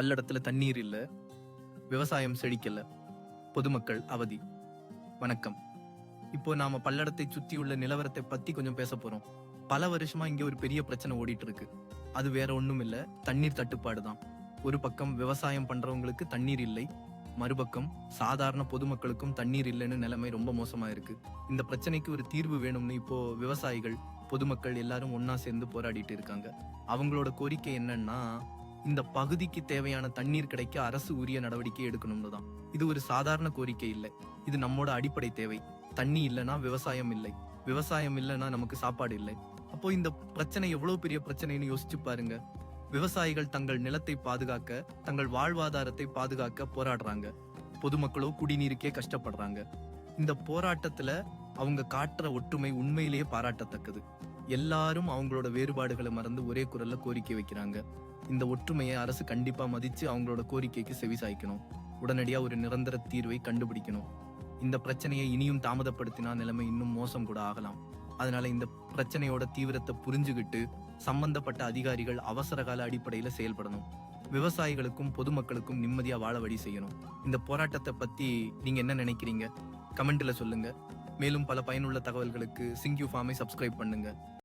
பல்லடத்துல தண்ணீர் இல்ல. விவசாயம் செழிக்கல. பொதுமக்கள் அவதி. வணக்கம். இப்போ நாம பல்லடத்தை சுத்தியுள்ள நிலவரத்தை பத்தி கொஞ்சம் பேச போறோம். பல வருஷமா இங்க ஒரு பெரிய பிரச்சனை ஓடிட்டு இருக்கு அது வேற ஒண்ணும் இல்ல. தண்ணீர் தட்டுப்பாடு தான். ஒரு பக்கம் விவசாயம் பண்றவங்களுக்கு தண்ணீர் இல்லை. மறுபக்கம் சாதாரண பொதுமக்களுக்கும் தண்ணீர் இல்லைன்னு நிலைமை ரொம்ப மோசமா இருக்கு. இந்த பிரச்சனைக்கு ஒரு தீர்வு வேணும்னு இப்போ விவசாயிகள் பொதுமக்கள் எல்லாரும் ஒன்னா சேர்ந்து போராடிட்டு இருக்காங்க. அவங்களோட கோரிக்கை என்னன்னா இந்த பகுதிக்கு தேவையான தண்ணீர் கிடைக்க அரசு உரிய நடவடிக்கை எடுக்கணும்னு தான். இது ஒரு சாதாரண கோரிக்கை இல்லை. இது நம்மோட அடிப்படை தேவை. தண்ணி இல்லைன்னா விவசாயம் இல்லை. விவசாயம் இல்லைன்னா நமக்கு சாப்பாடு இல்லை. அப்போ இந்த பிரச்சனை எவ்வளவு பெரிய பிரச்சனைன்னு யோசிச்சு பாருங்க. விவசாயிகள் தங்கள் நிலத்தை பாதுகாக்க தங்கள் வாழ்வாதாரத்தை பாதுகாக்க போராடுறாங்க. பொதுமக்களோ குடிநீருக்கே கஷ்டப்படுறாங்க. இந்த போராட்டத்துல அவங்க காட்டுற ஒற்றுமை உண்மையிலேயே பாராட்டத்தக்கது. எல்லாரும் அவங்களோட வேறுபாடுகளை மறந்து ஒரே குரல்ல கோரிக்கை வைக்கிறாங்க. இந்த ஒற்றுமையை அரசு கண்டிப்பா மதிச்சு அவங்களோட கோரிக்கைக்கு செவிசாய்க்கணும் உடனடியா ஒரு நிரந்தர தீர்வை கண்டுபிடிக்கணும். இந்த பிரச்சனையை இனியும் தாமதப்படுத்தினா நிலைமை இன்னும் மோசம் கூட ஆகலாம். அதனால இந்த பிரச்சனையோட தீவிரத்தை புரிஞ்சுக்கிட்டு சம்பந்தப்பட்ட அதிகாரிகள் அவசர கால அடிப்படையில செயல்படணும். விவசாயிகளுக்கும் பொதுமக்களுக்கும் நிம்மதியா வாழ வழி செய்யணும். இந்த போராட்டத்தை பத்தி நீங்க என்ன நினைக்கிறீங்க? கமெண்ட்ல சொல்லுங்க. மேலும் பல பயனுள்ள தகவல்களுக்கு சிங்யூ ஃபார்மை சப்ஸ்கிரைப் பண்ணுங்க.